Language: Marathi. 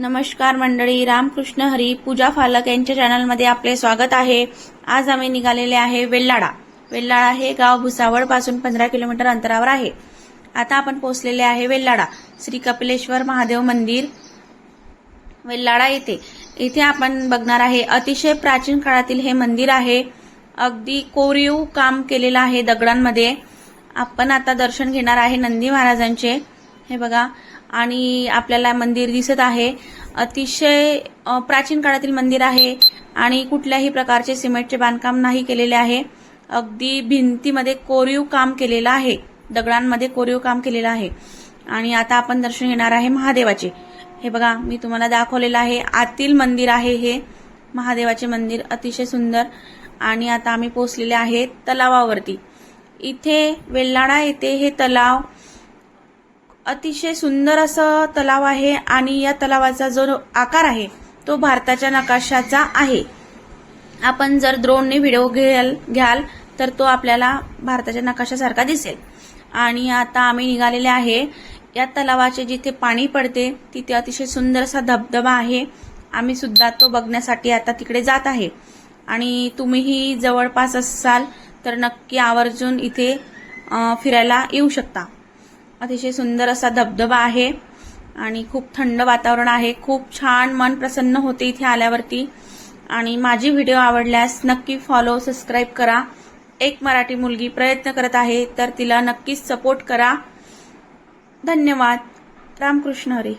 नमस्कार मंडळी रामकृष्ण हरी पूजा फालक यांच्या चॅनलमध्ये आपले स्वागत आहे. आज आम्ही निघालेले आहे वेल्लाडा वेल्लाडा हे गाव भुसावळपासून पंधरा किलोमीटर अंतरावर आहे. आता आपण पोहोचलेले आहे वेल्लाडा श्री कपिलेश्वर महादेव मंदिर वेल्लाडा येथे. इथे आपण बघणार आहे अतिशय प्राचीन काळातील हे मंदिर आहे. अगदी कोरीव काम केलेलं आहे दगडांमध्ये. आपण आता दर्शन घेणार आहे नंदी महाराजांचे. हे बघा आणि आपल्याला मंदिर दिसत आहे. अतिशय प्राचीन काळातील मंदिर आहे आणि कुठल्याही प्रकारचे सिमेंटचे बांधकाम नाही केलेले आहे. अगदी भिंतीमध्ये कोरीव काम केलेलं आहे. दगडांमध्ये कोरीव काम केलेलं आहे. आणि आता आपण दर्शन घेणार आहे महादेवाचे. हे बघा मी तुम्हाला दाखवलेलं आहे. आतील मंदिर आहे हे. महादेवाचे मंदिर अतिशय सुंदर. आणि आता आम्ही पोचलेले आहे तलावावरती. इथे वेल्लाडा येथे हे तलाव अतिशय सुंदर असं तलाव आहे आणि या तलावाचा जो आकार आहे तो भारताच्या नकाशाचा आहे. आपण जर द्रोणने व्हिडिओ घ्याल घ्याल तर तो आपल्याला भारताच्या नकाशासारखा दिसेल. आणि आता आम्ही निघालेले आहे या तलावाचे जिथे पाणी पडते तिथे अतिशय सुंदर असा धबधबा आहे. आम्ही सुद्धा तो बघण्यासाठी आता तिकडे जात आहे. आणि तुम्हीही जवळपास असाल तर नक्की आवर्जून इथे फिरायला येऊ शकता. अतिशय सुंदर असा धबधबा आहे आणि खूप थंड वातावरण आहे. खूप छान मन प्रसन्न होते इथे आल्यावरती. आणि माझी व्हिडिओ आवडल्यास नक्की फॉलो सबस्क्राईब करा. एक मराठी मुलगी प्रयत्न करत आहे तर तिला नक्कीच सपोर्ट करा. धन्यवाद. रामकृष्ण हरी.